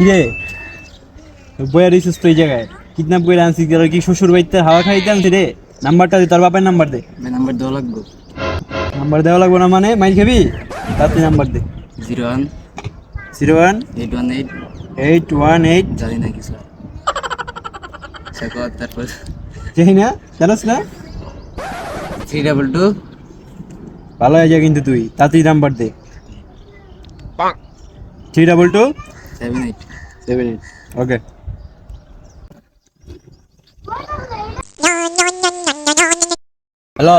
কিরে? বইয়া রইছিস তো এই জায়গায়। কিডন্যাপ করে আনছিস তোর কি শ্বশুর বাড়িতে হাওয়া খাইতে আনছি রে? নাম্বারটা দে তোর বাপের নাম্বার দে। নাম্বার দেওয়া লাগবে। নাম্বার দেওয়া লাগবে না মানে? মাইল খাবি? তাড়াতাড়ি নাম্বার দে। Zero one zero one eight one eight eight one eight জানি না কিছু। তারপর? জানি না জানোস না? Three double two. ভালো হয়ে যায় কিন্তু তুই তাড়াতাড়ি নাম্বার দে। Three double two? Seven eight seven eight okay hello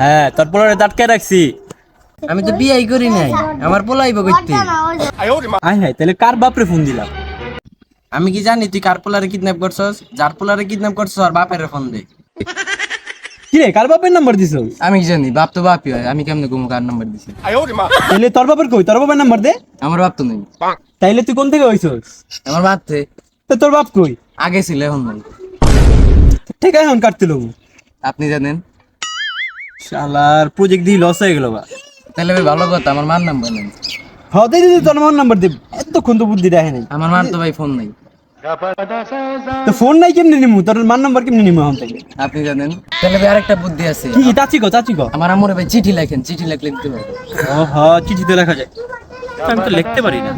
হ্যাঁ তোর পোলারে আটকে রাখছি। আমি তো বিয়াই করি নাই আমার পোলাইব করতে আয় হায় তাহলে কার বাপরে ফোন দিলাম আমি কি জানি তুই কার পোলারে কিডন্যাপ করছস? যার পোলারে কিডন্যাপ করছস আর বাপের ফোন দে। কি রে কার বাপের নাম্বার দিছ? আমি কি জানি বাপ তো বাপই হয় আমি কেমনে ঘুমো কার নাম্বার দিছি? তাহলে তোর বাপের কই? তোর বাপের নাম্বার দে। আমার বাপ তো নেই। তাইলে তুই কোন থেকে হইছস? আমার বাপ তো। তোর বাপ কই? আগে ছিল এখন নাই। ঠিক আছে এখন কাটতে লবো। আপনি জানেন? শালার প্রজেক্ট দিয়ে লস হয়ে গেল বা। তাহলে ভাই ভালো কথা আমার মার নাম্বার নেই হতে দিদি তোর আমার নাম্বার দে। এতক্ষণ তো বুদ্ধি দেখে নাই। আমার মার তো ভাই ফোন নাই। তো ফোন নাই কেমনি নিমু? তোর মান নাম্বার কেমনি নিমু এখন থেকে? আপনি জানেন? তাহলে ভাই আরেকটা বুদ্ধি আছে। কি চাচি গো চাচি গো আমার আমরে ভাই চিঠি লেখেন চিঠি লেখলে দিতে পারব। ও হ চিঠিতে লেখা যায়। আমি তো লিখতে পারি না।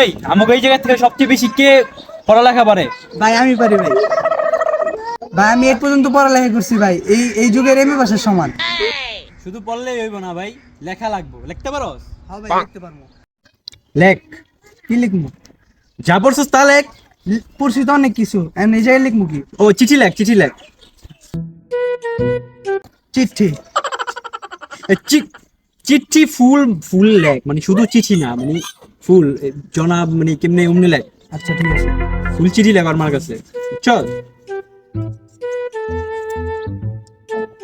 এই আমাকে এই জায়গা থেকে সবচেয়ে বেশি কে পড়ালেখা পারে? ভাই আমি পারি ভাই। ভাই আমি এই পর্যন্ত পড়ালেখা করছি ভাই। এই এই যুগের এমএ ভাষার সমান। শুধু পড়লেই হইব না ভাই লেখা লাগবে। লিখতে পারোস? হ্যাঁ ভাই লিখতে পারব। লেখ। কি লিখব? যা পড়ছস তা লেখ পড়ছি তো অনেক কিছু আমি জায়গায় লিখব কি? ও চিঠি লেখ চিঠি লেখ। চিঠি? চিঠি ফুল ফুল লেখ মানে শুধু চিঠি না মানে ফুল জনাব মানে কেমনে অমনি লেখ। আচ্ছা ঠিক আছে। ফুল চিঠি লেখ আমার কাছে। চল।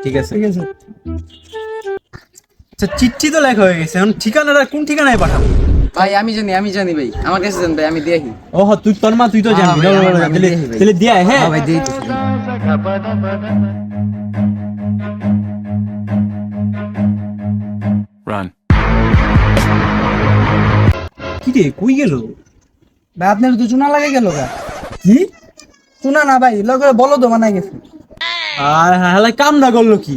ঠিক আছে। ঠিক আছে। আচ্ছা চিঠি তো লেখা হয়ে গেছে এখন ঠিকানাটা কোন ঠিকানায় পাঠাবো? ভাই আমি জানি আমি জানি ভাই। আমার কাছে জান ভাই আমি দেখি ও হ, তুই তোর মা তুই তো হ্যাঁ, জানবি তাহলে দেখি ভাই। দিয়ে আয়, হ্যাঁ। হ্যাঁ কি রে কই গেল? ভাই আপনার তো চুনা লাগে গেল গা। কি? চুনা না ভাই লগে বলো তো বানাই গেছে। আর হালাই কাম না করল কি?